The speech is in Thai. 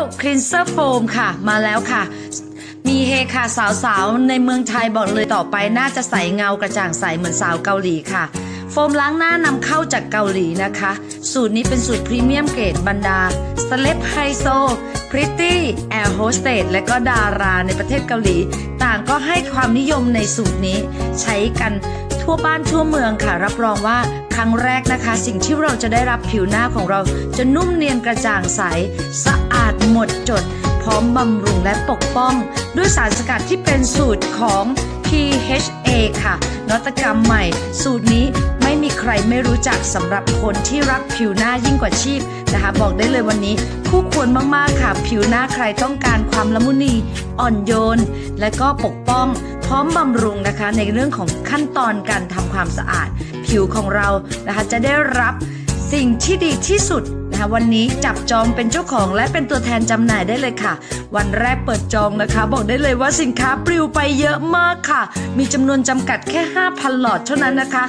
L'Oreal Cleanser Foam ค่ะ มาแล้วค่ะ มีเฮค่ะสาวๆ ในเมืองไทยบอกเลยต่อไปน่าจะใสเงากระจ่างใสเหมือนสาวเกาหลีค่ะ โฟมล้างหน้านำเข้าจากเกาหลีนะคะ สูตรนี้เป็นสูตรพรีเมียมเกรดบรรดาสเลปไฮโซพริตตี้แอร์โฮสเตสและก็ดาราในประเทศเกาหลี ต่างก็ให้ความนิยมในสูตรนี้ ใช้กัน ทั่วบ้านทั่วเมืองค่ะ รับรองว่าครั้งแรกนะคะ สิ่งที่เราจะได้รับผิวหน้าของเราจะนุ่มเนียนกระจ่างใส สะอาดหมดจด พร้อมบำรุงและปกป้อง ด้วยสารสกัดที่เป็นสูตรของ PHA ค่ะ นวัตกรรมใหม่ สูตรนี้ไม่มีใครไม่รู้จักสำหรับคนที่รักผิวหน้ายิ่งกว่าชีพนะคะ บอกได้เลยวันนี้คู่ควรมาก ๆ ค่ะ ผิวหน้าใครต้องการความละมุนีอ่อนโยน และก็ปกป้อง ร้อมบำรุงนะคะในเรื่องของขั้นตอนการทำความสะอาด ผิวของเรานะคะจะได้รับสิ่งที่ดีที่สุดนะคะวันนี้จับจองเป็นเจ้าของและเป็นตัวแทนจำหน่ายได้เลยค่ะ วันแรกเปิดจองนะคะ บอกได้เลยว่าสินค้าปลิวไปเยอะมากค่ะ มีจำนวนจำกัดแค่ 5,000 หลอดเท่านั้นนะคะ